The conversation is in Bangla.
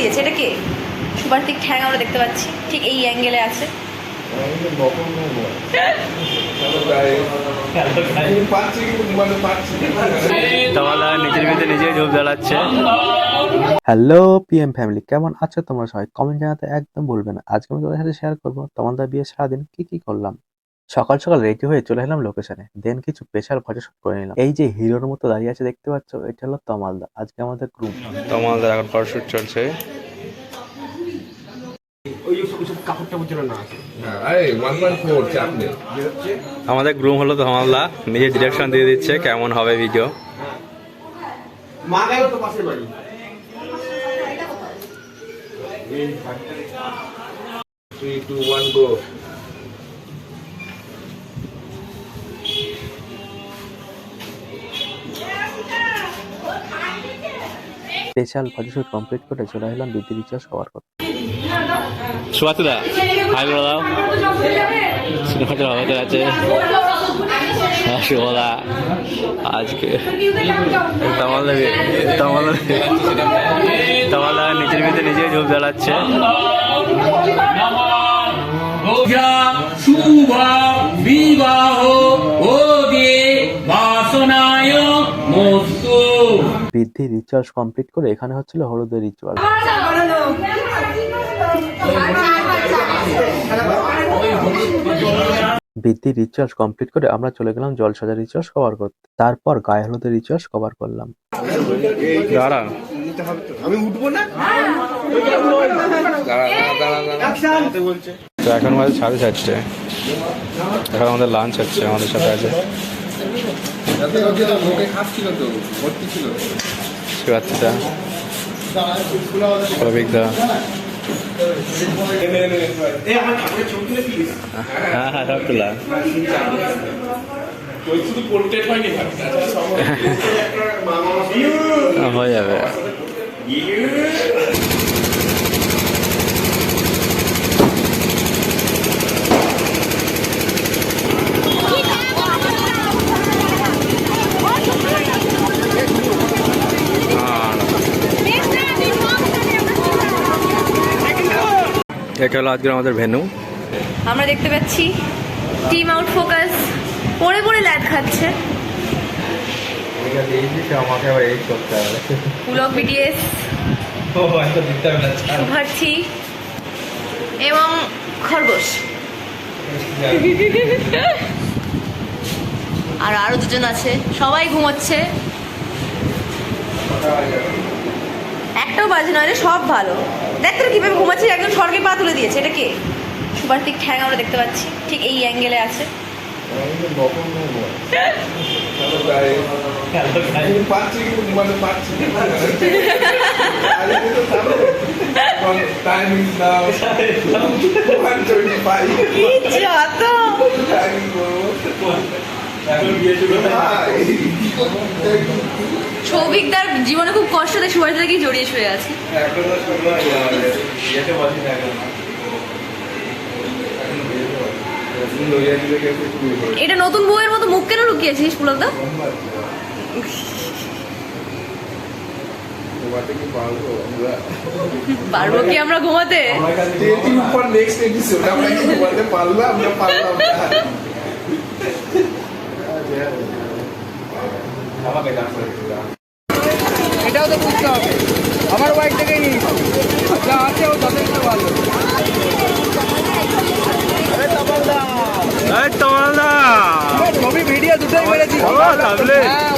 দিয়েছে এটা কে? সুপারটিক ঠ্যাং আমরা দেখতে পাচ্ছি ঠিক এই অ্যাঙ্গেলে আছে। হ্যালো পিএম ফ্যামিলি কেমন আছো তোমরা সবাই? কমেন্ট জানাতে একদম ভুলবে না। আজকে আমি তোমাদের সাথে শেয়ার করব তোমাদের বিয়ে সারাদিন কি কি করলাম? সকাল সকাল রেডি হয়ে চলে এলাম লোকেশনে দেন কিছু স্পেশাল ফটো শুট করে নিলাম। এই যে হিরোর মতো দাঁড়িয়ে আছে দেখতে পাচ্ছ এটা হলো তমালদা আজকে আমাদের গ্রুপ তোমাদের এখন ফটোশুট চলছে। নেই। আমাদের গ্রুম হলো ধমালদা নিজে ডিরেকশন দিয়ে দিচ্ছে কেমন হবে video special photo shoot complete করে চলে এলাম বিদ্যুৎ রিচার্জ কভার করতে। সুবাতুদা হাই বলে দাও সিনেমাটা হতে আছে। হ্যাঁ শুভদা আজকে। তোমাদের তোমাদের তোমাদের নিজের ভিতরে নিজেই ঝোপ জ্বালাচ্ছে। বৃদ্ধি রিচার্জ কমপ্লিট করে এখানে হচ্ছিল হলুদের রিচুয়াল বৃদ্ধি রিচার্জ কমপ্লিট করে আমরা চলে গেলাম জল সাজা রিচার্জ কভার করতে। তারপর গায়ে হলুদের রিচার্জ কভার করলাম। দাঁড়া। আমি উঠবো না? তো এখন বাজে সাড়ে চারটে। এখন আমাদের লাঞ্চ হচ্ছে আমাদের সাথে আছে। তুলে দিস হ্যাঁ হ্যাঁ সব তোলা হ্যাঁ, হয়ে যাবে এটা হলো আজকের আমাদের ভেনু আমরা দেখতে পাচ্ছি টিম আউট ফোকাস পড়ে পড়ে ল্যাদ খাচ্ছে। পুলক বিডিএস এবং খরগোশ। আর আরও দুজন আছে। সবাই ঘুমোচ্ছে। একটাও বাজে নয় সব ভালো। দেখ তোর কীভাবে ঘুমাচ্ছে একজন স্বর্গে পা তুলে দিয়েছে। এটা কে? সুপারটিক ঠ্যাং আমরা দেখতে পাচ্ছি। ঠিক এই অ্যাঙ্গেলে আছে। Time is now one twenty five কি যত টাইমিং করব সৌভিকদার জীবনে খুব কষ্ট দেয় সুভাষদাকে কি জড়িয়ে শুয়ে আছে। এটা নতুন বউয়ের মতো মুখ কেন লুকিয়েছিস পুলকদা? পারব আমরা কি আমরা ঘুমাতে টেটির নেক্সট এপিসোড আমরা কি ঘুমাতে পারলাম পারলাম এটাও তো বুঝতে হবে। আমার বাইক থেকে নিয়ে যা আছে ও যথেষ্ট ভালো। ছবি ভিডিও দুটোই মেরেছি। হ্যাঁ